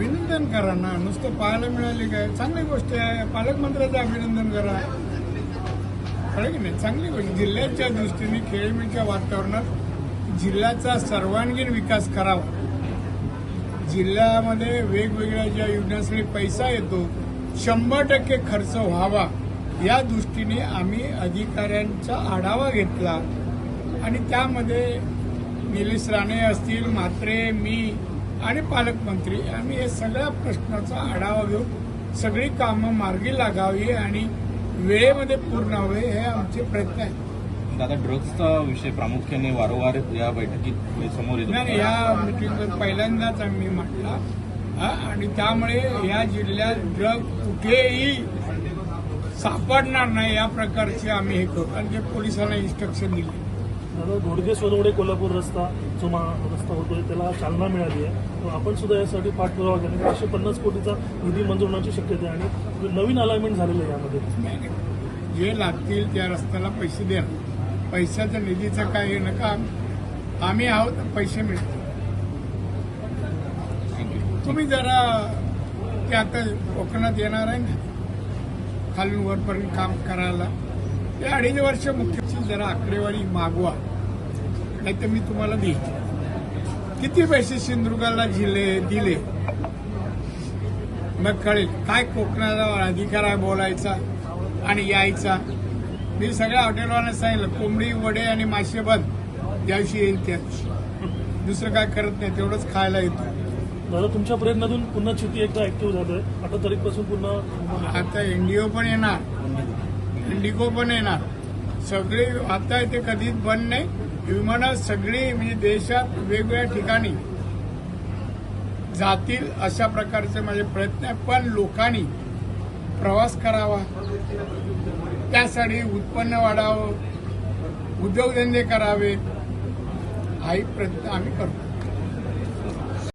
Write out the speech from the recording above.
विनंदन करा ना. नुसतं पाहायला मिळाली काय? चांगली गोष्ट आहे. पालकमंत्र्याचं अभिनंदन करा. कळलं की नाही? चांगली गोष्ट. जिल्ह्याच्या दृष्टीने खेळमेळच्या वातावरणात जिल्ह्याचा सर्वांगीण विकास करावा. जिल्ह्यामध्ये वेगवेगळ्या ज्या योजनांसाठी पैसा येतो शंभर टक्के खर्च व्हावा. या दृष्टीने आम्ही अधिकाऱ्यांचा आढावा घेतला. आणि त्यामध्ये निलेश राणे असतील मात्रे मी आणि पालकमंत्री आम्ही हे सगळ्या प्रश्नाचा आढावा घेऊन सगळी कामं मार्गी लागावी आणि वेळेमध्ये पूर्ण व्हावे हे आमचे प्रयत्न आहेत. दादा ड्रग्सचा विषय प्रामुख्याने वारंवार या बैठकीत समोर येतो. नाही या मिटिंगवर पहिल्यांदाच आम्ही म्हटला आणि त्यामुळे या जिल्ह्यात ड्रग कुठेही सापडणार नाही या प्रकारचे आम्ही हे करू. आणि जे पोलिसांना इन्स्ट्रक्शन दिले. घोडगे सोनवडे कोल्हापूर रस्ता जो रस्ता होतोय त्याला चालना मिळाली आहे. आपण सुद्धा यासाठी पाठपुरावा केला. एकशे पन्नास कोटीचा निधी मंजूर होण्याची शक्यता आहे आणि नवीन अलाइनमेंट झालेलं आहे यामध्ये. जे लागतील त्या रस्त्याला पैसे द्या. पैशाच्या निधीचं काय हे नका. आम्ही आहोत पैसे मिळतील. तुम्ही जरा ते आता कोकणात येणार आहे ना? खालून वरपर्यंत काम करायला. ते अडीच वर्ष मुख्यची जरा आकडेवारी मागवा. नाही तर मी तुम्हाला देईन. किती पैसे सिंधुदुर्गाला दिले दिले? मग कळेल. काय कोकणाचा अधिकार आहे बोलायचा आणि यायचा? मी सगळ्या हॉटेलवाल्यांना सांगितलं कोंबडी वडे आणि मासे बंद. ज्या दिवशी येईल त्या दुसरं काय करत नाही तेवढंच खायला येतो. दादा तुमच्या प्रयत्नातून पुन्हा चिठी एकदा ऍक्टिव्ह झालंय अठरा तारीखपासून पुन्हा आता एनडीओ पण येणार. इंडिगो पण येणार. सगळे आता इथे कधीच बंद नाही. विमानं सगळी म्हणजे देशात वेगवेगळ्या ठिकाणी जातील अशा प्रकारचे माझे प्रयत्न आहे पण लोकांनी प्रवास करावा. त्यासाठी उत्पन्न वाढावं. उद्योगधंदे करावे हाही प्रयत्न आम्ही करतो.